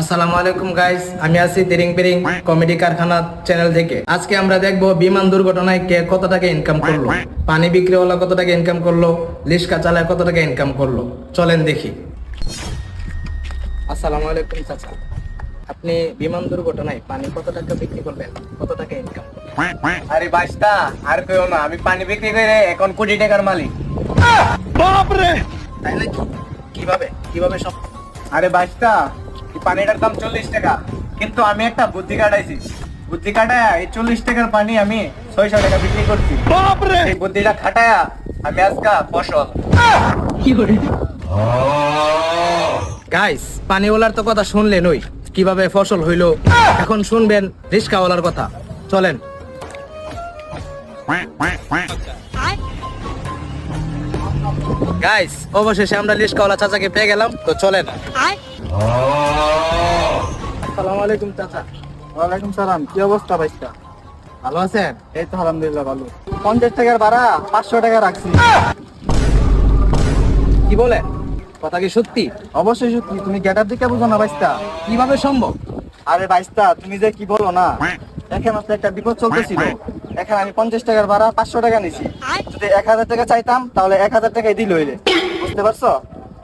আসসালামু আলাইকুম গাইস আমি আছি তিরিং বিরিং কমেডি কারখানা চ্যানেল থেকে। আজকে আমরা দেখব বিমান দুর্ঘটনায় কে কত টাকা ইনকাম করল পানি বিক্রিওয়ালা কত টাকা ইনকাম করল লিস্কা চালায় কত টাকা ইনকাম করল। চলেন দেখি। আসসালামু আলাইকুম চাচা। আপনি বিমান দুর্ঘটনায় পানি কত টাকা বিক্রি করলেন? কত টাকা ইনকাম আরে বাইস্তা আর কেউ না আমি পানি বিক্রি করে এখন কোটি টাকার মালিক। তাই নাকি কীভাবে? কীভাবে সব আরে বাইস্তা এই পানিটার দাম চল্লিশ টাকা। কিন্তু আমি একটা বুদ্ধি কাটাইছি। বুদ্ধি কাটায়া এই চল্লিশ টাকার পানি আমি ছয়শো টাকা বিক্রি করছি। এই বুদ্ধিটা খাটায়া আমি আজকা ফসল। গাইস পানিওয়ালার তো কথা শুনলেন ওই কীভাবে ফসল হইল। এখন শুনবেন রিস্কাওয়ালার কথা। চলেন। গাইস অবশেষে আমরা রিস্কাওয়ালা চাচাকে পেয়ে গেলাম তো চলেন। আসসালামু আলাইকুম চাচা। ওয়ালাইকুম সালাম কি অবস্থা বাইস্তা ভালো আছেন? এই তো আলহামদুলিল্লাহ ভালো। পঞ্চাশ টাকার ভাড়া পাঁচশো টাকা রাখছি। কি বলে কথা কি সত্যি? অবশ্যই সত্যি তুমি গেটার দিকে বুঝো না বাইস্তা কীভাবে সম্ভব? আরে বাইস্তা তুমি যে কি বলো না? এখানে আসলে একটা বিপদ চলতেছিল। এখানে আমি পঞ্চাশ টাকার ভাড়া পাঁচশো টাকা নিছি। যদি এক হাজার টাকা চাইতাম তাহলে এক হাজার টাকাই দিল হইলে বুঝতে পারছ?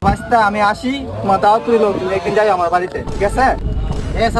বাইস্তা আমি আসি তোমার দাওয়াত তুমি একদিন যাই আমার বাড়িতে ঠিক আছে?